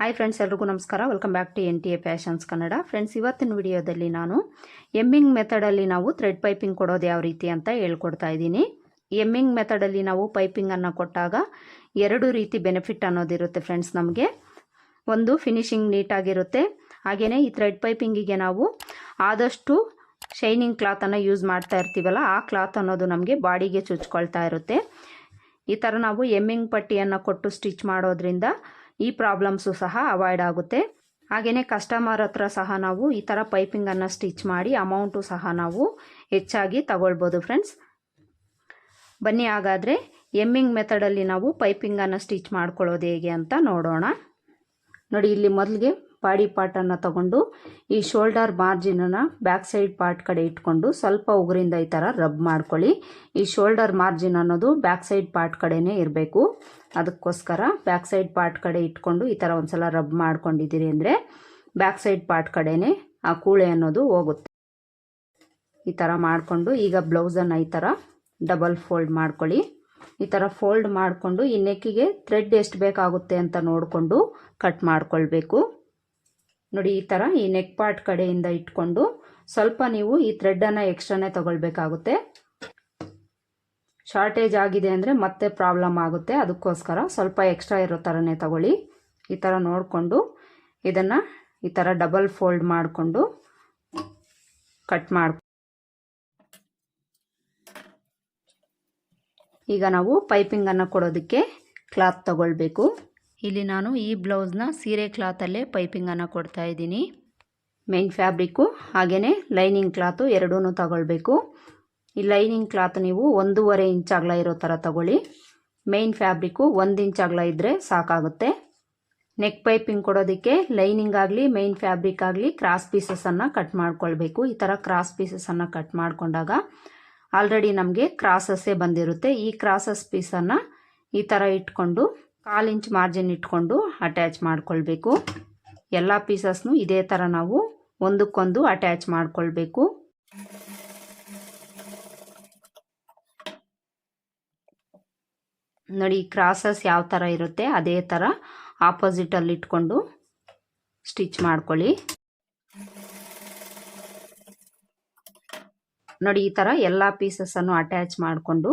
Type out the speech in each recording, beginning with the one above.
Hi friends ಎಲ್ರಿಗೂ ನಮಸ್ಕಾರ. Welcome back to N T A fashions Kannada friends ಇವತ್ತಿನ ವಿಡಿಯೋದಲ್ಲಿ ನಾನು ಎಮ್ಮಿಂಗ್ ಮೆಥಡಲ್ಲಿ ನಾವು ಥ್ರೆಡ್ ಪೈಪಿಂಗ್ ಕೊಡೋದು ಯಾವ ರೀತಿ ಅಂತ ಹೇಳ್ಕೊಡ್ತಾ ಇದ್ದೀನಿ. ಎಮ್ಮಿಂಗ್ ಮೆಥಡಲ್ಲಿ ನಾವು ಪೈಪಿಂಗನ್ನು ಕೊಟ್ಟಾಗ ಎರಡು ರೀತಿ ಬೆನಿಫಿಟ್ ಅನ್ನೋದಿರುತ್ತೆ ಫ್ರೆಂಡ್ಸ್ ನಮಗೆ. ಒಂದು ಫಿನಿಶಿಂಗ್ ನೀಟಾಗಿರುತ್ತೆ ಹಾಗೆಯೇ ಈ ಥ್ರೆಡ್ ಪೈಪಿಂಗಿಗೆ ನಾವು ಆದಷ್ಟು ಶೈನಿಂಗ್ ಕ್ಲಾತನ್ನು ಯೂಸ್ ಮಾಡ್ತಾ ಇರ್ತೀವಲ್ಲ, ಆ ಕ್ಲಾತ್ ಅನ್ನೋದು ನಮಗೆ ಬಾಡಿಗೆ ಚುಚ್ಕೊಳ್ತಾ ಇರುತ್ತೆ. ಈ ಥರ ನಾವು ಎಮ್ಮಿಂಗ್ ಪಟ್ಟಿಯನ್ನು ಕೊಟ್ಟು ಸ್ಟಿಚ್ ಮಾಡೋದ್ರಿಂದ ಈ ಪ್ರಾಬ್ಲಮ್ಸು ಸಹ ಅವಾಯ್ಡ್ ಆಗುತ್ತೆ. ಹಾಗೆಯೇ ಕಸ್ಟಮರ್ ಹತ್ರ ಸಹ ನಾವು ಈ ಥರ ಪೈಪಿಂಗನ್ನು ಸ್ಟಿಚ್ ಮಾಡಿ ಅಮೌಂಟು ಸಹ ನಾವು ಹೆಚ್ಚಾಗಿ ತಗೊಳ್ಬೋದು ಫ್ರೆಂಡ್ಸ್. ಬನ್ನಿ ಹಾಗಾದರೆ ಎಮ್ಮಿಂಗ್ ಮೆಥಡಲ್ಲಿ ನಾವು ಪೈಪಿಂಗನ್ನು ಸ್ಟಿಚ್ ಮಾಡ್ಕೊಳ್ಳೋದು ಹೇಗೆ ಅಂತ ನೋಡೋಣ. ನೋಡಿ ಇಲ್ಲಿ ಮೊದಲಿಗೆ ಬಾಡಿ ಪಾರ್ಟನ್ನು ತಗೊಂಡು ಈ ಶೋಲ್ಡರ್ ಮಾರ್ಜಿನನ್ನು ಬ್ಯಾಕ್ ಸೈಡ್ ಪಾರ್ಟ್ ಕಡೆ ಇಟ್ಕೊಂಡು ಸ್ವಲ್ಪ ಉಗುರಿಂದ ಈ ಥರ ರಬ್ ಮಾಡ್ಕೊಳ್ಳಿ. ಈ ಶೋಲ್ಡರ್ ಮಾರ್ಜಿನ್ ಅನ್ನೋದು ಬ್ಯಾಕ್ ಸೈಡ್ ಪಾರ್ಟ್ ಕಡೆನೇ ಇರಬೇಕು. ಅದಕ್ಕೋಸ್ಕರ ಬ್ಯಾಕ್ ಸೈಡ್ ಪಾರ್ಟ್ ಕಡೆ ಇಟ್ಕೊಂಡು ಈ ಥರ ಒಂದ್ಸಲ ರಬ್ ಮಾಡ್ಕೊಂಡಿದ್ದೀರಿ ಅಂದರೆ ಬ್ಯಾಕ್ ಸೈಡ್ ಪಾರ್ಟ್ ಕಡೆನೇ ಆ ಕೂಳೆ ಅನ್ನೋದು ಹೋಗುತ್ತೆ. ಈ ಥರ ಮಾಡಿಕೊಂಡು ಈಗ ಬ್ಲೌಸನ್ನು ಈ ಥರ ಡಬಲ್ ಫೋಲ್ಡ್ ಮಾಡ್ಕೊಳ್ಳಿ. ಈ ಥರ ಫೋಲ್ಡ್ ಮಾಡಿಕೊಂಡು ಈ ನೆಕ್ಕಿಗೆ ಥ್ರೆಡ್ ಎಷ್ಟು ಬೇಕಾಗುತ್ತೆ ಅಂತ ನೋಡಿಕೊಂಡು ಕಟ್ ಮಾಡ್ಕೊಳ್ಬೇಕು. ನೋಡಿ, ಈ ಥರ ಈ ನೆಕ್ ಪಾರ್ಟ್ ಕಡೆಯಿಂದ ಇಟ್ಕೊಂಡು ಸ್ವಲ್ಪ ನೀವು ಈ ಥ್ರೆಡ್ಡನ್ನು ಎಕ್ಸ್ಟ್ರಾನೇ ತಗೊಳ್ಬೇಕಾಗುತ್ತೆ. ಶಾರ್ಟೇಜ್ ಆಗಿದೆ ಅಂದರೆ ಮತ್ತೆ ಪ್ರಾಬ್ಲಮ್ ಆಗುತ್ತೆ. ಅದಕ್ಕೋಸ್ಕರ ಸ್ವಲ್ಪ ಎಕ್ಸ್ಟ್ರಾ ಇರೋ ಥರನೇ ತಗೊಳ್ಳಿ. ಈ ಥರ ನೋಡಿಕೊಂಡು ಇದನ್ನು ಈ ಥರ ಡಬಲ್ ಫೋಲ್ಡ್ ಮಾಡಿಕೊಂಡು ಕಟ್ ಮಾಡಿ ಈಗ ನಾವು ಪೈಪಿಂಗನ್ನು ಕೊಡೋದಕ್ಕೆ ಕ್ಲಾತ್ ತಗೊಳ್ಬೇಕು. ಇಲ್ಲಿ ನಾನು ಈ ಬ್ಲೌಸ್ನ ಸೀರೆ ಕ್ಲಾತಲ್ಲೇ ಪೈಪಿಂಗನ್ನು ಕೊಡ್ತಾ ಇದ್ದೀನಿ. ಮೇನ್ ಫ್ಯಾಬ್ರಿಕ್ಕು ಹಾಗೆಯೇ ಲೈನಿಂಗ್ ಕ್ಲಾತು ಎರಡೂ ತಗೊಳ್ಬೇಕು. ಈ ಲೈನಿಂಗ್ ಕ್ಲಾತ್ ನೀವು ಒಂದೂವರೆ ಇಂಚ್ ಅಗಲ ಇರೋ ಥರ ತಗೊಳ್ಳಿ. ಮೇನ್ ಫ್ಯಾಬ್ರಿಕ್ಕು ಒಂದು ಇಂಚ್ ಅಗಲ ಇದ್ದರೆ ಸಾಕಾಗುತ್ತೆ. ನೆಕ್ ಪೈಪಿಂಗ್ ಕೊಡೋದಕ್ಕೆ ಲೈನಿಂಗ್ ಆಗಲಿ, ಮೇನ್ ಫ್ಯಾಬ್ರಿಕ್ ಆಗಲಿ ಕ್ರಾಸ್ ಪೀಸಸನ್ನು ಕಟ್ ಮಾಡ್ಕೊಳ್ಬೇಕು. ಈ ಥರ ಕ್ರಾಸ್ ಪೀಸಸನ್ನು ಕಟ್ ಮಾಡಿಕೊಂಡಾಗ ಆಲ್ರೆಡಿ ನಮಗೆ ಕ್ರಾಸಸ್ಸೇ ಬಂದಿರುತ್ತೆ. ಈ ಕ್ರಾಸಸ್ ಪೀಸನ್ನು ಈ ಥರ ಇಟ್ಕೊಂಡು ಕಾಲು ಇಂಚ್ ಮಾರ್ಜಿನ್ ಇಟ್ಕೊಂಡು ಅಟ್ಯಾಚ್ ಮಾಡ್ಕೊಳ್ಬೇಕು. ಎಲ್ಲ ಪೀಸಸ್ನು ಇದೇ ಥರ ನಾವು ಒಂದಕ್ಕೊಂದು ಅಟ್ಯಾಚ್ ಮಾಡ್ಕೊಳ್ಬೇಕು. ನೋಡಿ ಕ್ರಾಸಸ್ ಯಾವ ಥರ ಇರುತ್ತೆ ಅದೇ ಥರ ಆಪೋಸಿಟಲ್ಲಿ ಇಟ್ಕೊಂಡು ಸ್ಟಿಚ್ ಮಾಡ್ಕೊಳ್ಳಿ. ನೋಡಿ, ಈ ಥರ ಎಲ್ಲ ಪೀಸಸ್ಸನ್ನು ಅಟ್ಯಾಚ್ ಮಾಡಿಕೊಂಡು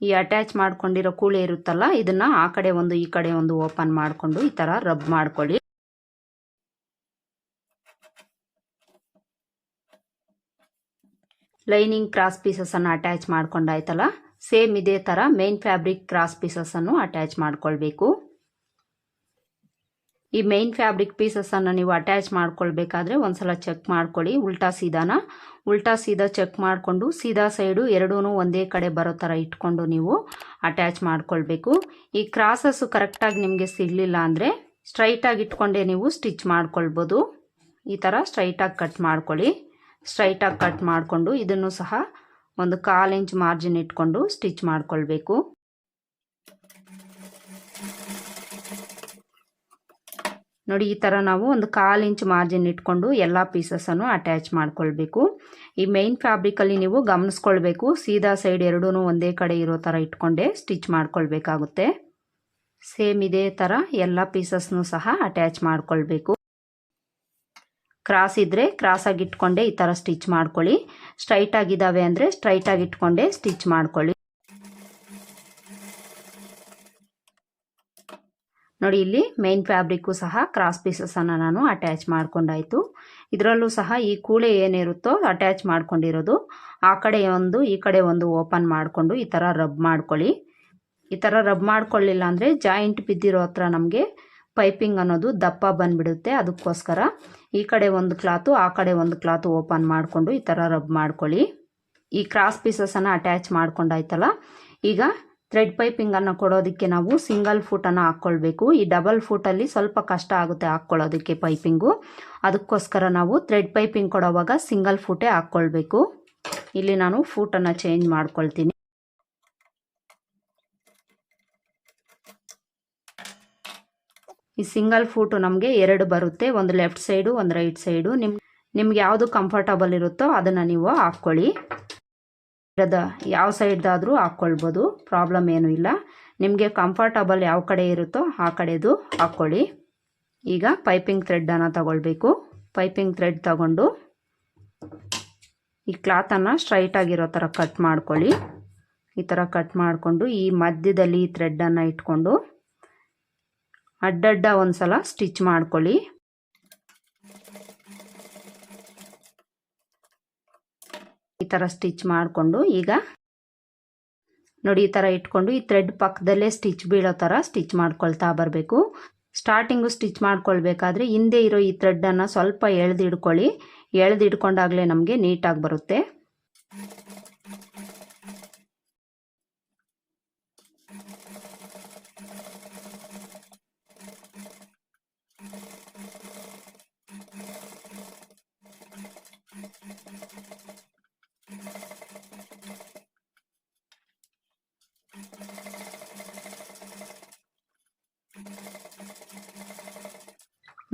ಈ ಅಟ್ಯಾಚ್ ಮಾಡ್ಕೊಂಡಿರೋ ಕೂಳೆ ಇರುತ್ತಲ್ಲ, ಇದನ್ನ ಆ ಕಡೆ ಒಂದು, ಈ ಕಡೆ ಒಂದು ಓಪನ್ ಮಾಡಿಕೊಂಡು ಈ ಥರ ರಬ್ ಮಾಡ್ಕೊಳ್ಳಿ. ಲೈನಿಂಗ್ ಕ್ರಾಸ್ ಪೀಸಸನ್ನು ಅಟ್ಯಾಚ್ ಮಾಡ್ಕೊಂಡಾಯ್ತಲ್ಲ ಸೇಮ್ ಇದೇ ಥರ ಮೇನ್ ಫ್ಯಾಬ್ರಿಕ್ ಕ್ರಾಸ್ ಪೀಸಸನ್ನು ಅಟ್ಯಾಚ್ ಮಾಡ್ಕೊಳ್ಬೇಕು. ಈ ಮೇನ್ ಫ್ಯಾಬ್ರಿಕ್ ಪೀಸಸನ್ನು ನೀವು ಅಟ್ಯಾಚ್ ಮಾಡ್ಕೊಳ್ಬೇಕಾದ್ರೆ ಒಂದ್ಸಲ ಚೆಕ್ ಮಾಡ್ಕೊಳ್ಳಿ. ಉಲ್ಟಾ ಸೀದಾನ. ಉಲ್ಟಾ ಸೀದಾ ಚೆಕ್ ಮಾಡಿಕೊಂಡು ಸೀದಾ ಸೈಡು ಎರಡೂ ಒಂದೇ ಕಡೆ ಬರೋ ಥರ ಇಟ್ಕೊಂಡು ನೀವು ಅಟ್ಯಾಚ್ ಮಾಡ್ಕೊಳ್ಬೇಕು. ಈ ಕ್ರಾಸಸ್ಸು ಕರೆಕ್ಟಾಗಿ ನಿಮಗೆ ಸಿಗಲಿಲ್ಲ ಅಂದರೆ ಸ್ಟ್ರೈಟಾಗಿ ಇಟ್ಕೊಂಡೇ ನೀವು ಸ್ಟಿಚ್ ಮಾಡ್ಕೊಳ್ಬೋದು. ಈ ಥರ ಸ್ಟ್ರೈಟಾಗಿ ಕಟ್ ಮಾಡ್ಕೊಳ್ಳಿ. ಸ್ಟ್ರೈಟಾಗಿ ಕಟ್ ಮಾಡಿಕೊಂಡು ಇದನ್ನು ಸಹ ಒಂದು ಕಾಲು ಇಂಚ್ ಮಾರ್ಜಿನ್ ಇಟ್ಕೊಂಡು ಸ್ಟಿಚ್ ಮಾಡ್ಕೊಳ್ಬೇಕು. ನೋಡಿ, ಈ ಥರ ನಾವು ಒಂದು ಕಾಲು ಇಂಚ್ ಮಾರ್ಜಿನ್ ಇಟ್ಕೊಂಡು ಎಲ್ಲ ಪೀಸಸನ್ನು ಅಟ್ಯಾಚ್ ಮಾಡ್ಕೊಳ್ಬೇಕು. ಈ ಮೈನ್ ಫ್ಯಾಬ್ರಿಕಲ್ಲಿ ನೀವು ಗಮನಿಸ್ಕೊಳ್ಬೇಕು. ಸೀದಾ ಸೈಡ್ ಎರಡೂ ಒಂದೇ ಕಡೆ ಇರೋ ಥರ ಇಟ್ಕೊಂಡೇ ಸ್ಟಿಚ್ ಮಾಡ್ಕೊಳ್ಬೇಕಾಗುತ್ತೆ. ಸೇಮ್ ಇದೇ ಥರ ಎಲ್ಲ ಪೀಸಸ್ನು ಸಹ ಅಟ್ಯಾಚ್ ಮಾಡ್ಕೊಳ್ಬೇಕು. ಕ್ರಾಸ್ ಇದ್ದರೆ ಕ್ರಾಸಾಗಿ ಇಟ್ಕೊಂಡೆ ಈ ಥರ ಸ್ಟಿಚ್ ಮಾಡ್ಕೊಳ್ಳಿ. ಸ್ಟ್ರೈಟ್ ಆಗಿದ್ದಾವೆ ಅಂದರೆ ಸ್ಟ್ರೈಟಾಗಿ ಇಟ್ಕೊಂಡೇ ಸ್ಟಿಚ್ ಮಾಡ್ಕೊಳ್ಳಿ. ನೋಡಿ, ಇಲ್ಲಿ ಮೇನ್ ಫ್ಯಾಬ್ರಿಕ್ಕು ಸಹ ಕ್ರಾಸ್ ಪೀಸಸನ್ನು ನಾನು ಅಟ್ಯಾಚ್ ಮಾಡ್ಕೊಂಡಾಯಿತು. ಇದರಲ್ಲೂ ಸಹ ಈ ಕೂಳೆ ಏನಿರುತ್ತೋ ಅಟ್ಯಾಚ್ ಮಾಡ್ಕೊಂಡಿರೋದು. ಆ ಕಡೆ ಒಂದು, ಈ ಕಡೆ ಒಂದು ಓಪನ್ ಮಾಡಿಕೊಂಡು ಈ ಥರ ರಬ್ ಮಾಡ್ಕೊಳ್ಳಿ. ಈ ಥರ ರಬ್ ಮಾಡ್ಕೊಳ್ಳಿಲ್ಲ ಅಂದರೆ ಜಾಯಿಂಟ್ ಬಿದ್ದಿರೋ ಹತ್ರ ನಮಗೆ ಪೈಪಿಂಗ್ ಅನ್ನೋದು ದಪ್ಪ ಬಂದುಬಿಡುತ್ತೆ. ಅದಕ್ಕೋಸ್ಕರ ಈ ಕಡೆ ಒಂದು ಕ್ಲಾತು ಆ ಕಡೆ ಒಂದು ಕ್ಲಾತು ಓಪನ್ ಮಾಡಿಕೊಂಡು ಈ ಥರ ರಬ್ ಮಾಡ್ಕೊಳ್ಳಿ. ಈ ಕ್ರಾಸ್ ಪೀಸಸನ್ನು ಅಟ್ಯಾಚ್ ಮಾಡ್ಕೊಂಡಾಯ್ತಲ್ಲ, ಈಗ ಥ್ರೆಡ್ ಪೈಪಿಂಗನ್ನು ಕೊಡೋದಕ್ಕೆ ನಾವು ಸಿಂಗಲ್ ಫೂಟನ್ನು ಹಾಕ್ಕೊಳ್ಬೇಕು. ಈ ಡಬಲ್ ಫೂಟಲ್ಲಿ ಸ್ವಲ್ಪ ಕಷ್ಟ ಆಗುತ್ತೆ ಹಾಕ್ಕೊಳ್ಳೋದಕ್ಕೆ ಪೈಪಿಂಗು. ಅದಕ್ಕೋಸ್ಕರ ನಾವು ಥ್ರೆಡ್ ಪೈಪಿಂಗ್ ಕೊಡೋವಾಗ ಸಿಂಗಲ್ ಫೂಟೇ ಹಾಕ್ಕೊಳ್ಬೇಕು. ಇಲ್ಲಿ ನಾನು ಫೂಟನ್ನು ಚೇಂಜ್ ಮಾಡ್ಕೊಳ್ತೀನಿ. ಈ ಸಿಂಗಲ್ ಫೂಟು ನಮಗೆ ಎರಡು ಬರುತ್ತೆ. ಒಂದು ಲೆಫ್ಟ್ ಸೈಡು, ಒಂದು ರೈಟ್ ಸೈಡು. ನಿಮ್, ನಿಮ್ಗೆ ಯಾವುದು ಕಂಫರ್ಟಬಲ್ ಇರುತ್ತೋ ಅದನ್ನು ನೀವು ಹಾಕ್ಕೊಳ್ಳಿ. ಅದ ಯಾವ ಸೈಡ್ದಾದರೂ ಹಾಕ್ಕೊಳ್ಬೋದು ಪ್ರಾಬ್ಲಮ್ ಏನೂ ಇಲ್ಲ. ನಿಮಗೆ ಕಂಫರ್ಟಬಲ್ ಯಾವ ಕಡೆ ಇರುತ್ತೋ ಆ ಕಡೆದು ಹಾಕ್ಕೊಳ್ಳಿ. ಈಗ ಪೈಪಿಂಗ್ ಥ್ರೆಡ್ಡನ್ನು ತಗೊಳ್ಬೇಕು. ಪೈಪಿಂಗ್ ಥ್ರೆಡ್ ತಗೊಂಡು ಈ ಕ್ಲಾತನ್ನು ಸ್ಟ್ರೈಟಾಗಿರೋ ಥರ ಕಟ್ ಮಾಡ್ಕೊಳ್ಳಿ. ಈ ಥರ ಕಟ್ ಮಾಡಿಕೊಂಡು ಈ ಮಧ್ಯದಲ್ಲಿ ಈ ಥ್ರೆಡ್ಡನ್ನು ಇಟ್ಕೊಂಡು ಅಡ್ಡಡ್ಡ ಒಂದು ಸಲ ಸ್ಟಿಚ್ ಮಾಡ್ಕೊಳ್ಳಿ. ಈ ಥರ ಸ್ಟಿಚ್ ಮಾಡಿಕೊಂಡು ಈಗ ನೋಡಿ ಈ ಥರ ಇಟ್ಕೊಂಡು ಈ ಥ್ರೆಡ್ ಪಕ್ಕದಲ್ಲೇ ಸ್ಟಿಚ್ ಬೀಳೋ ಥರ ಸ್ಟಿಚ್ ಮಾಡ್ಕೊಳ್ತಾ ಬರಬೇಕು. ಸ್ಟಾರ್ಟಿಂಗು ಸ್ಟಿಚ್ ಮಾಡ್ಕೊಳ್ಬೇಕಾದ್ರೆ ಹಿಂದೆ ಇರೋ ಈ ಥ್ರೆಡ್ಡನ್ನು ಸ್ವಲ್ಪ ಎಳೆದಿಡ್ಕೊಳ್ಳಿ. ಎಳೆದಿಡ್ಕೊಂಡಾಗಲೇ ನಮಗೆ ನೀಟಾಗಿ ಬರುತ್ತೆ.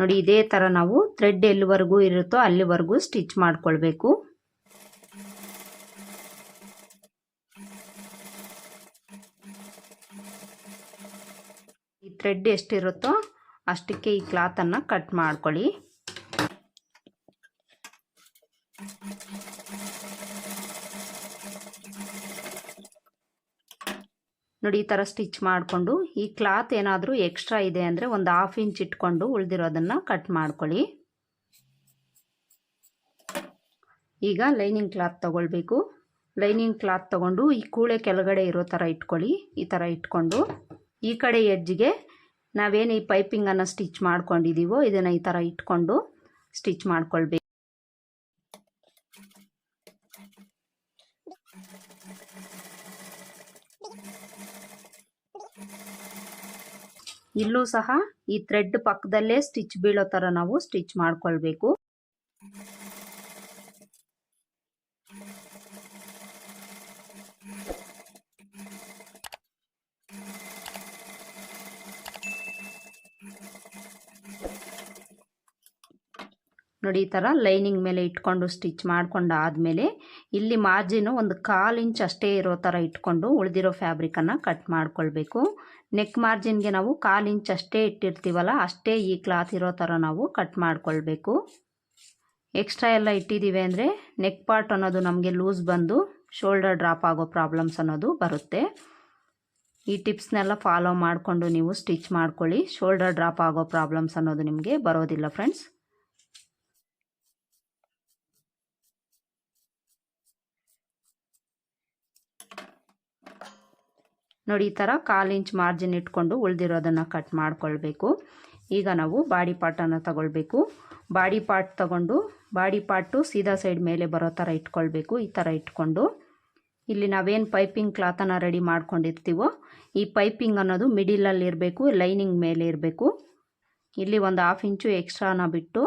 ನೋಡಿ, ಇದೇ ಥರ ನಾವು ಥ್ರೆಡ್ ಎಲ್ಲಿವರೆಗೂ ಇರುತ್ತೋ ಅಲ್ಲಿವರೆಗೂ ಸ್ಟಿಚ್ ಮಾಡ್ಕೊಳ್ಬೇಕು. ಈ ಥ್ರೆಡ್ ಎಷ್ಟಿರುತ್ತೋ ಅಷ್ಟಕ್ಕೆ ಈ ಕ್ಲಾತನ್ನು ಕಟ್ ಮಾಡ್ಕೊಳ್ಳಿ. ನೋಡಿ, ಈ ಥರ ಸ್ಟಿಚ್ ಮಾಡಿಕೊಂಡು, ಈ ಕ್ಲಾತ್ ಏನಾದರೂ ಎಕ್ಸ್ಟ್ರಾ ಇದೆ ಅಂದರೆ ಒಂದು ಹಾಫ್ ಇಂಚ್ ಇಟ್ಕೊಂಡು ಉಳಿದಿರೋದನ್ನು ಕಟ್ ಮಾಡ್ಕೊಳ್ಳಿ. ಈಗ ಲೈನಿಂಗ್ ಕ್ಲಾತ್ ತೊಗೊಳ್ಬೇಕು. ಲೈನಿಂಗ್ ಕ್ಲಾತ್ ತೊಗೊಂಡು ಈ ಕೂಳೆ ಕೆಳಗಡೆ ಇರೋ ಥರ ಇಟ್ಕೊಳ್ಳಿ. ಈ ಥರ ಇಟ್ಕೊಂಡು, ಈ ಕಡೆ ಎಡ್ಜ್ಗೆ ನಾವೇನು ಈ ಪೈಪಿಂಗನ್ನು ಸ್ಟಿಚ್ ಮಾಡ್ಕೊಂಡಿದ್ದೀವೋ ಇದನ್ನು ಈ ಥರ ಇಟ್ಕೊಂಡು ಸ್ಟಿಚ್ ಮಾಡ್ಕೊಳ್ಬೇಕು. ಇಲ್ಲೂ ಸಹ ಈ ಥ್ರೆಡ್ ಪಕ್ಕದಲ್ಲೇ ಸ್ಟಿಚ್ ಬೀಳೋ ಥರ ನಾವು ಸ್ಟಿಚ್ ಮಾಡ್ಕೊಳ್ಬೇಕು. ನೋಡಿ ಈ ಥರ ಲೈನಿಂಗ್ ಮೇಲೆ ಇಟ್ಕೊಂಡು ಸ್ಟಿಚ್ ಮಾಡ್ಕೊಂಡು ಆದಮೇಲೆ ಇಲ್ಲಿ ಮಾರ್ಜಿನು ಒಂದು ಕಾಲು ಇಂಚ್ ಅಷ್ಟೇ ಇರೋ ಥರ ಇಟ್ಕೊಂಡು ಉಳಿದಿರೋ ಫ್ಯಾಬ್ರಿಕನ್ನು ಕಟ್ ಮಾಡ್ಕೊಳ್ಬೇಕು. ನೆಕ್ ಮಾರ್ಜಿನ್ಗೆ ನಾವು ಕಾಲು ಇಂಚ್ ಅಷ್ಟೇ ಇಟ್ಟಿರ್ತೀವಲ್ಲ, ಅಷ್ಟೇ ಈ ಕ್ಲಾತ್ ಇರೋ ಥರ ನಾವು ಕಟ್ ಮಾಡ್ಕೊಳ್ಬೇಕು. ಎಕ್ಸ್ಟ್ರಾ ಎಲ್ಲ ಇಟ್ಟಿದ್ದೀವಿ ಅಂದರೆ ನೆಕ್ ಪಾರ್ಟ್ ಅನ್ನೋದು ನಮಗೆ ಲೂಸ್ ಬಂದು ಶೋಲ್ಡರ್ ಡ್ರಾಪ್ ಆಗೋ ಪ್ರಾಬ್ಲಮ್ಸ್ ಅನ್ನೋದು ಬರುತ್ತೆ. ಈ ಟಿಪ್ಸ್ನೆಲ್ಲ ಫಾಲೋ ಮಾಡಿಕೊಂಡು ನೀವು ಸ್ಟಿಚ್ ಮಾಡ್ಕೊಳ್ಳಿ ಶೋಲ್ಡರ್ ಡ್ರಾಪ್ ಆಗೋ ಪ್ರಾಬ್ಲಮ್ಸ್ ಅನ್ನೋದು ನಿಮಗೆ ಬರೋದಿಲ್ಲ ಫ್ರೆಂಡ್ಸ್ ನೋಡಿ, ಈ ಥರ ಕಾಲು ಇಂಚ್ ಮಾರ್ಜಿನ್ ಇಟ್ಕೊಂಡು ಉಳಿದಿರೋದನ್ನು ಕಟ್ ಮಾಡ್ಕೊಳ್ಬೇಕು. ಈಗ ನಾವು ಬಾಡಿ ಪಾರ್ಟನ್ನು ತಗೊಳ್ಬೇಕು. ಬಾಡಿ ಪಾರ್ಟ್ ತಗೊಂಡು, ಬಾಡಿ ಪಾರ್ಟು ಸೀದಾ ಸೈಡ್ ಮೇಲೆ ಬರೋ ಥರ ಇಟ್ಕೊಳ್ಬೇಕು. ಈ ಥರ ಇಟ್ಕೊಂಡು ಇಲ್ಲಿ ನಾವೇನು ಪೈಪಿಂಗ್ ಕ್ಲಾತನ್ನು ರೆಡಿ ಮಾಡ್ಕೊಂಡಿರ್ತೀವೋ, ಈ ಪೈಪಿಂಗ್ ಅನ್ನೋದು ಮಿಡಿಲಲ್ಲಿ ಇರಬೇಕು ಲೈನಿಂಗ್ ಮೇಲೆ ಇರಬೇಕು. ಇಲ್ಲಿ ಒಂದು ಹಾಫ್ ಇಂಚು ಎಕ್ಸ್ಟ್ರಾನ ಬಿಟ್ಟು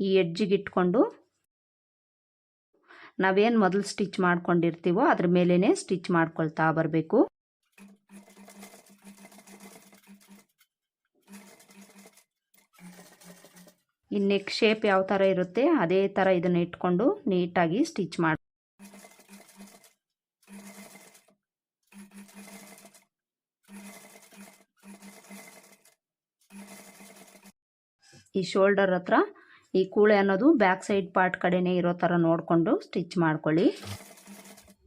ಈ ಎಡ್ಜಿಗೆ ಇಟ್ಕೊಂಡು ನಾವೇನು ಮೊದಲು ಸ್ಟಿಚ್ ಮಾಡ್ಕೊಂಡಿರ್ತೀವೋ ಅದ್ರ ಮೇಲೇ ಸ್ಟಿಚ್ ಮಾಡ್ಕೊಳ್ತಾ ಬರಬೇಕು. ಈ ನೆಕ್ ಶೇಪ್ ಯಾವ ಥರ ಇರುತ್ತೆ ಅದೇ ಥರ ಇದನ್ನು ಇಟ್ಕೊಂಡು ನೀಟಾಗಿ ಸ್ಟಿಚ್ ಮಾಡಿ ಈ ಶೋಲ್ಡರ್ ಹತ್ರ ಈ ಕೂಳೆ ಅನ್ನೋದು ಬ್ಯಾಕ್ ಸೈಡ್ ಪಾರ್ಟ್ ಕಡೆನೇ ಇರೋ ಥರ ನೋಡಿಕೊಂಡು ಸ್ಟಿಚ್ ಮಾಡ್ಕೊಳ್ಳಿ.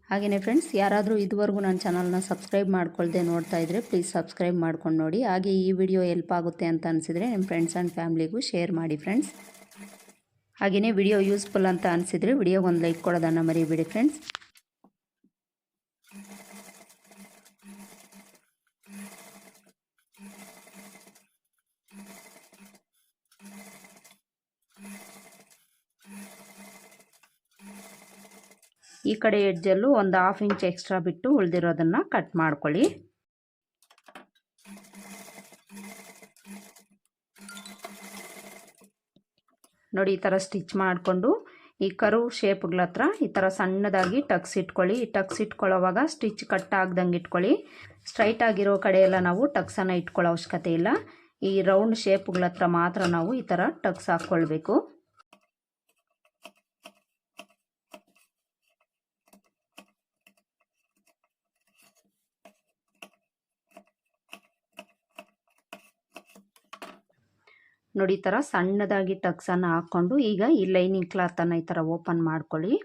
ಹಾಗೆಯೇ ಫ್ರೆಂಡ್ಸ್, ಯಾರಾದರೂ ಇದುವರೆಗೂ ನನ್ನ ಚಾನಲ್ನ ಸಬ್ಸ್ಕ್ರೈಬ್ ಮಾಡ್ಕೊಳ್ದೆ ನೋಡ್ತಾ ಇದ್ದರೆ ಪ್ಲೀಸ್ ಸಬ್ಸ್ಕ್ರೈಬ್ ಮಾಡ್ಕೊಂಡು ನೋಡಿ. ಹಾಗೆ ಈ ವಿಡಿಯೋ ಎಲ್ಪ್ ಆಗುತ್ತೆ ಅಂತ ಅನಿಸಿದರೆ ನಿಮ್ಮ ಫ್ರೆಂಡ್ಸ್ ಆ್ಯಂಡ್ ಫ್ಯಾಮ್ಲಿಗೂ ಶೇರ್ ಮಾಡಿ ಫ್ರೆಂಡ್ಸ್. ಹಾಗೆಯೇ ವಿಡಿಯೋ ಯೂಸ್ಫುಲ್ ಅಂತ ಅನಿಸಿದರೆ ವಿಡಿಯೋಗೆ ಒಂದು ಲೈಕ್ ಕೊಡೋದನ್ನು ಮರಿಬೇಡಿ ಫ್ರೆಂಡ್ಸ್. ಈ ಕಡೆ ಎಡ್ಜಲ್ಲೂ ಒಂದು ಹಾಫ್ ಇಂಚ್ ಎಕ್ಸ್ಟ್ರಾ ಬಿಟ್ಟು ಉಳಿದಿರೋದನ್ನು ಕಟ್ ಮಾಡ್ಕೊಳ್ಳಿ. ನೋಡಿ ಈ ಥರ ಸ್ಟಿಚ್ ಮಾಡಿಕೊಂಡು ಈ ಕರು ಶೇಪ್ಗಳ ಹತ್ರ ಈ ಥರ ಸಣ್ಣದಾಗಿ ಟಕ್ಸ್ ಇಟ್ಕೊಳ್ಳಿ. ಈ ಟಕ್ಸ್ ಇಟ್ಕೊಳ್ಳೋವಾಗ ಸ್ಟಿಚ್ ಕಟ್ ಆಗ್ದಂಗೆ ಇಟ್ಕೊಳ್ಳಿ. ಸ್ಟ್ರೈಟ್ ಆಗಿರೋ ಕಡೆಯೆಲ್ಲ ನಾವು ಟಕ್ಸನ್ನು ಇಟ್ಕೊಳ್ಳೋ ಅವಶ್ಯಕತೆ ಇಲ್ಲ. ಈ ರೌಂಡ್ ಶೇಪ್ಗಳ ಹತ್ರ ಮಾತ್ರ ನಾವು ಈ ಥರ ಟಕ್ಸ್ ಹಾಕ್ಕೊಳ್ಬೇಕು. ನೋಡಿ, ಈ ಥರ ಸಣ್ಣದಾಗಿ ಟಕ್ಸನ್ನು ಹಾಕ್ಕೊಂಡು ಈಗ ಈ ಲೈನಿಂಗ್ ಕ್ಲಾತನ್ನು ಈ ಥರ ಓಪನ್ ಮಾಡ್ಕೊಳ್ಳಿ.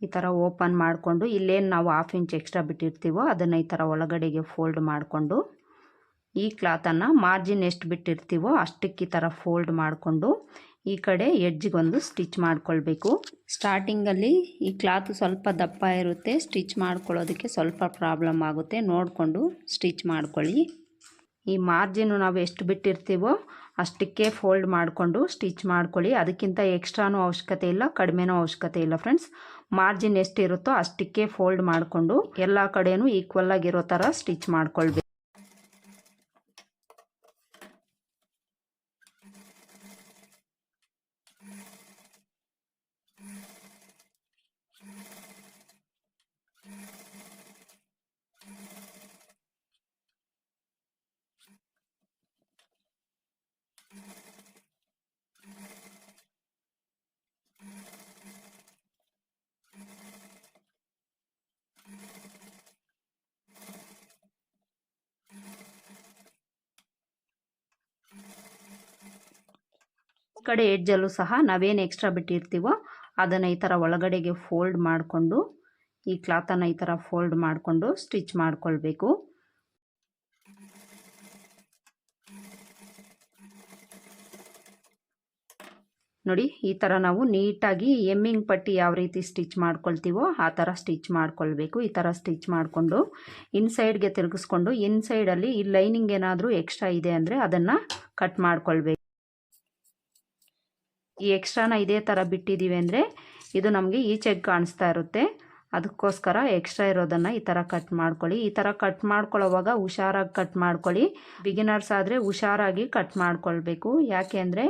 ಈ ಥರ ಓಪನ್ ಮಾಡಿಕೊಂಡು ಇಲ್ಲೇನು ನಾವು ಹಾಫ್ ಇಂಚ್ ಎಕ್ಸ್ಟ್ರಾ ಬಿಟ್ಟಿರ್ತೀವೋ ಅದನ್ನು ಈ ಥರ ಒಳಗಡೆಗೆ ಫೋಲ್ಡ್ ಮಾಡಿಕೊಂಡು ಈ ಕ್ಲಾತನ್ನು ಮಾರ್ಜಿನ್ ಎಷ್ಟು ಬಿಟ್ಟಿರ್ತೀವೋ ಅಷ್ಟಕ್ಕೆ ಈ ಥರ ಫೋಲ್ಡ್ ಮಾಡಿಕೊಂಡು ಈ ಕಡೆ ಎಡ್ಜ್ಗೊಂದು ಸ್ಟಿಚ್ ಮಾಡ್ಕೊಳ್ಬೇಕು. ಸ್ಟಾರ್ಟಿಂಗಲ್ಲಿ ಈ ಕ್ಲಾತ್ ಸ್ವಲ್ಪ ದಪ್ಪ ಇರುತ್ತೆ ಸ್ಟಿಚ್ ಮಾಡ್ಕೊಳ್ಳೋದಕ್ಕೆ ಸ್ವಲ್ಪ ಪ್ರಾಬ್ಲಮ್ ಆಗುತ್ತೆ. ನೋಡಿಕೊಂಡು ಸ್ಟಿಚ್ ಮಾಡ್ಕೊಳ್ಳಿ. ಈ ಮಾರ್ಜಿನು ನಾವು ಎಷ್ಟು ಬಿಟ್ಟಿರ್ತೀವೋ ಅಷ್ಟಕ್ಕೆ ಫೋಲ್ಡ್ ಮಾಡಿಕೊಂಡು ಸ್ಟಿಚ್ ಮಾಡ್ಕೊಳ್ಳಿ. ಅದಕ್ಕಿಂತ ಎಕ್ಸ್ಟ್ರಾನೂ ಅವಶ್ಯಕತೆ ಇಲ್ಲ, ಕಡಿಮೆನೂ ಅವಶ್ಯಕತೆ ಇಲ್ಲ ಫ್ರೆಂಡ್ಸ್ ಮಾರ್ಜಿನ್ ಎಷ್ಟಿರುತ್ತೋ ಅಷ್ಟಕ್ಕೆ ಫೋಲ್ಡ್ ಮಾಡಿಕೊಂಡು ಎಲ್ಲ ಕಡೆಯೂ ಈಕ್ವಲ್ ಆಗಿರೋ ಥರ ಸ್ಟಿಚ್ ಮಾಡ್ಕೊಳ್ಬೇಕು. ಕಡೆ ಎಡ್ಜಲ್ಲೂ ಸಹ ನಾವೇನು ಎಕ್ಸ್ಟ್ರಾ ಬಿಟ್ಟಿರ್ತೀವೋ ಅದನ್ನು ಈ ಥರ ಒಳಗಡೆಗೆ ಫೋಲ್ಡ್ ಮಾಡಿಕೊಂಡು, ಈ ಕ್ಲಾತನ್ನು ಈ ಥರ ಫೋಲ್ಡ್ ಮಾಡಿಕೊಂಡು ಸ್ಟಿಚ್ ಮಾಡಿಕೊಳ್ಬೇಕು. ನೋಡಿ, ಈ ಥರ ನಾವು ನೀಟಾಗಿ ಎಮ್ಮಿಂಗ್ ಪಟ್ಟಿ ಯಾವ ರೀತಿ ಸ್ಟಿಚ್ ಮಾಡ್ಕೊಳ್ತೀವೋ ಆ ಥರ ಸ್ಟಿಚ್ ಮಾಡ್ಕೊಳ್ಬೇಕು. ಈ ಥರ ಸ್ಟಿಚ್ ಮಾಡಿಕೊಂಡು ಇನ್ಸೈಡ್ಗೆ ತಿರುಗಿಸ್ಕೊಂಡು ಇನ್ಸೈಡಲ್ಲಿ ಈ ಲೈನಿಂಗ್ ಏನಾದರೂ ಎಕ್ಸ್ಟ್ರಾ ಇದೆ ಅಂದರೆ ಅದನ್ನು ಕಟ್ ಮಾಡ್ಕೊಳ್ಬೇಕು. ಈ ಎಕ್ಸ್ಟ್ರಾನ ಇದೇ ಥರ ಬಿಟ್ಟಿದ್ದೀವಿ ಅಂದರೆ ಇದು ನಮಗೆ ಈಚೆಗೆ ಕಾಣಿಸ್ತಾ ಇರುತ್ತೆ. ಅದಕ್ಕೋಸ್ಕರ ಎಕ್ಸ್ಟ್ರಾ ಇರೋದನ್ನು ಈ ಥರ ಕಟ್ ಮಾಡ್ಕೊಳ್ಳಿ. ಈ ಥರ ಕಟ್ ಮಾಡ್ಕೊಳ್ಳೋವಾಗ ಹುಷಾರಾಗಿ ಕಟ್ ಮಾಡ್ಕೊಳ್ಳಿ. ಬಿಗಿನರ್ಸ್ ಆದರೆ ಹುಷಾರಾಗಿ ಕಟ್ ಮಾಡ್ಕೊಳ್ಬೇಕು. ಯಾಕೆ ಅಂದರೆ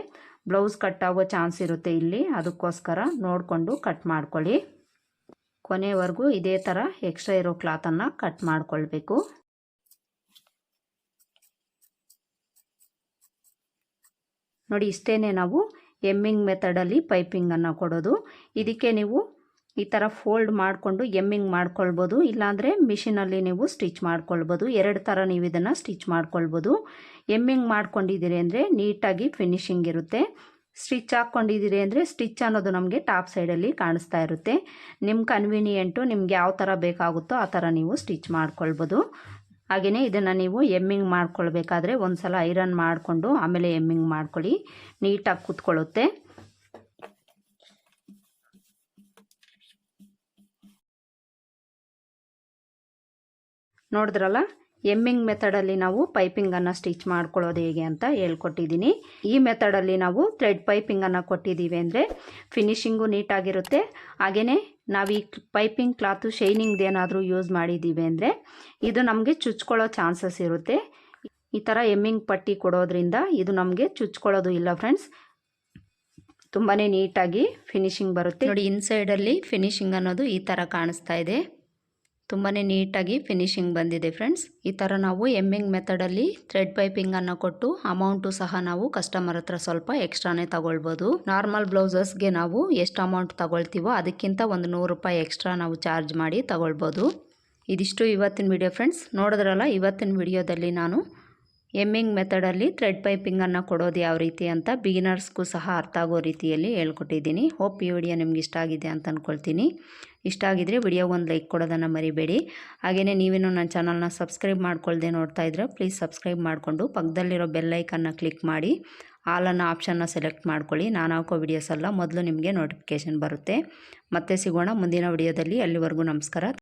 ಬ್ಲೌಸ್ ಕಟ್ ಆಗೋ ಚಾನ್ಸ್ ಇರುತ್ತೆ ಇಲ್ಲಿ. ಅದಕ್ಕೋಸ್ಕರ ನೋಡಿಕೊಂಡು ಕಟ್ ಮಾಡ್ಕೊಳ್ಳಿ. ಕೊನೆವರೆಗೂ ಇದೇ ಥರ ಎಕ್ಸ್ಟ್ರಾ ಇರೋ ಕ್ಲಾತನ್ನು ಕಟ್ ಮಾಡ್ಕೊಳ್ಬೇಕು. ನೋಡಿ ಇಷ್ಟೇ ನಾವು ಎಮ್ಮಿಂಗ್ ಮೆಥಡಲ್ಲಿ ಪೈಪಿಂಗನ್ನು ಕೊಡೋದು. ಇದಕ್ಕೆ ನೀವು ಈ ಥರ ಫೋಲ್ಡ್ ಮಾಡಿಕೊಂಡು ಎಮ್ಮಿಂಗ್ ಮಾಡ್ಕೊಳ್ಬೋದು. ಇಲ್ಲಾಂದರೆ ಮಿಷಿನಲ್ಲಿ ನೀವು ಸ್ಟಿಚ್ ಮಾಡ್ಕೊಳ್ಬೋದು. ಎರಡು ಥರ ನೀವು ಇದನ್ನು ಸ್ಟಿಚ್ ಮಾಡ್ಕೊಳ್ಬೋದು. ಎಮ್ಮಿಂಗ್ ಮಾಡ್ಕೊಂಡಿದ್ದೀರಿ ಅಂದರೆ ನೀಟಾಗಿ ಫಿನಿಶಿಂಗ್ ಇರುತ್ತೆ. ಸ್ಟಿಚ್ ಹಾಕ್ಕೊಂಡಿದ್ದೀರಿ ಅಂದರೆ ಸ್ಟಿಚ್ ಅನ್ನೋದು ನಮಗೆ ಟಾಪ್ ಸೈಡಲ್ಲಿ ಕಾಣಿಸ್ತಾ ಇರುತ್ತೆ. ನಿಮ್ಮ ಕನ್ವೀನಿಯೆಂಟು ನಿಮ್ಗೆ ಯಾವ ಥರ ಬೇಕಾಗುತ್ತೋ ಆ ಥರ ನೀವು ಸ್ಟಿಚ್ ಮಾಡ್ಕೊಳ್ಬೋದು. ಹಾಗೆಯೇ ಇದನ್ನು ನೀವು ಎಮ್ಮಿಂಗ್ ಮಾಡ್ಕೊಳ್ಬೇಕಾದ್ರೆ ಒಂದು ಸಲ ಐರನ್ ಮಾಡಿಕೊಂಡು ಆಮೇಲೆ ಎಮ್ಮಿಂಗ್ ಮಾಡ್ಕೊಳ್ಳಿ. ನೀಟಾಗಿ ಕೂತ್ಕೊಳ್ಳುತ್ತೆ. ನೋಡಿದ್ರಲ್ಲ? ಎಮ್ಮಿಂಗ್ ಮೆಥಡಲ್ಲಿ ನಾವು ಪೈಪಿಂಗನ್ನು ಸ್ಟಿಚ್ ಮಾಡ್ಕೊಳ್ಳೋದು ಹೇಗೆ ಅಂತ ಹೇಳ್ಕೊಟ್ಟಿದ್ದೀನಿ. ಈ ಮೆಥಡಲ್ಲಿ ನಾವು ಥ್ರೆಡ್ ಪೈಪಿಂಗನ್ನು ಕೊಟ್ಟಿದ್ದೀವಿ ಅಂದರೆ ಫಿನಿಶಿಂಗು ನೀಟಾಗಿರುತ್ತೆ. ಹಾಗೆಯೇ ನಾವು ಈ ಪೈಪಿಂಗ್ ಕ್ಲಾತು ಶೈನಿಂಗ್ದು ಏನಾದರೂ ಯೂಸ್ ಮಾಡಿದ್ದೀವಿ ಅಂದರೆ ಇದು ನಮಗೆ ಚುಚ್ಕೊಳ್ಳೋ ಚಾನ್ಸಸ್ ಇರುತ್ತೆ. ಈ ಥರ ಎಮ್ಮಿಂಗ್ ಪಟ್ಟಿ ಕೊಡೋದ್ರಿಂದ ಇದು ನಮಗೆ ಚುಚ್ಕೊಳ್ಳೋದು ಇಲ್ಲ ಫ್ರೆಂಡ್ಸ್. ತುಂಬಾ ನೀಟಾಗಿ ಫಿನಿಶಿಂಗ್ ಬರುತ್ತೆ. ನೋಡಿ ಇನ್ಸೈಡಲ್ಲಿ ಫಿನಿಶಿಂಗ್ ಅನ್ನೋದು ಈ ಥರ ಕಾಣಿಸ್ತಾ ಇದೆ. ತುಂಬಾ ನೀಟಾಗಿ ಫಿನಿಶಿಂಗ್ ಬಂದಿದೆ ಫ್ರೆಂಡ್ಸ್ ಈ ಥರ ನಾವು ಎಮ್ಮಿಂಗ್ ಮೆಥಡಲ್ಲಿ ಥ್ರೆಡ್ ಪೈಪಿಂಗನ್ನು ಕೊಟ್ಟು ಅಮೌಂಟು ಸಹ ನಾವು ಕಸ್ಟಮರ್ ಹತ್ರ ಸ್ವಲ್ಪ ಎಕ್ಸ್ಟ್ರಾನೇ ತಗೊಳ್ಬೋದು. ನಾರ್ಮಲ್ ಬ್ಲೌಸಸ್ಗೆ ನಾವು ಎಷ್ಟು ಅಮೌಂಟ್ ತಗೊಳ್ತೀವೋ ಅದಕ್ಕಿಂತ ಒಂದು ನೂರು ರೂಪಾಯಿ ಎಕ್ಸ್ಟ್ರಾ ನಾವು ಚಾರ್ಜ್ ಮಾಡಿ ತಗೊಳ್ಬೋದು. ಇದಿಷ್ಟು ಇವತ್ತಿನ ವಿಡಿಯೋ ಫ್ರೆಂಡ್ಸ್ ನೋಡಿದ್ರಲ್ಲ, ಇವತ್ತಿನ ವಿಡಿಯೋದಲ್ಲಿ ನಾನು ಎಮ್ಮಿಂಗ್ ಮೆಥಡಲ್ಲಿ ಥ್ರೆಡ್ ಪೈಪಿಂಗನ್ನು ಕೊಡೋದು ಯಾವ ರೀತಿ ಅಂತ ಬಿಗಿನರ್ಸ್ಗೂ ಸಹ ಅರ್ಥ ಆಗೋ ರೀತಿಯಲ್ಲಿ ಹೇಳ್ಕೊಟ್ಟಿದ್ದೀನಿ. ಹೋಪ್ ಈ ವಿಡಿಯೋ ನಿಮ್ಗೆ ಇಷ್ಟ ಆಗಿದೆ ಅಂತ ಅಂದ್ಕೊಳ್ತೀನಿ ಇಷ್ಟ ಆಗಿದ್ರೆ ವಿಡಿಯೋಗೊಂದು ಲೈಕ್ ಕೊಡೋದನ್ನು ಮರಿಬೇಡಿ. ಹಾಗೆಯೇ ನೀವೇನು ನನ್ನ ಚಾನಲ್ನ ಸಬ್ಸ್ಕ್ರೈಬ್ ಮಾಡ್ಕೊಳ್ಳದೆ ನೋಡ್ತಾ ಇದ್ರೆ ಪ್ಲೀಸ್ ಸಬ್ಸ್ಕ್ರೈಬ್ ಮಾಡಿಕೊಂಡು ಪಕ್ಕದಲ್ಲಿರೋ ಬೆಲ್ಲೈಕನ್ನು ಕ್ಲಿಕ್ ಮಾಡಿ. ಆಲನ್ನು ಆಪ್ಷನ್ನ ಸೆಲೆಕ್ಟ್ ಮಾಡ್ಕೊಳ್ಳಿ. ನಾನು ಹಾಕೋ ವಿಡಿಯೋಸ್ ಎಲ್ಲ ಮೊದಲು ನಿಮಗೆ ನೋಟಿಫಿಕೇಷನ್ ಬರುತ್ತೆ. ಮತ್ತೆ ಸಿಗೋಣ ಮುಂದಿನ ವಿಡಿಯೋದಲ್ಲಿ. ಅಲ್ಲಿವರೆಗೂ ನಮಸ್ಕಾರ.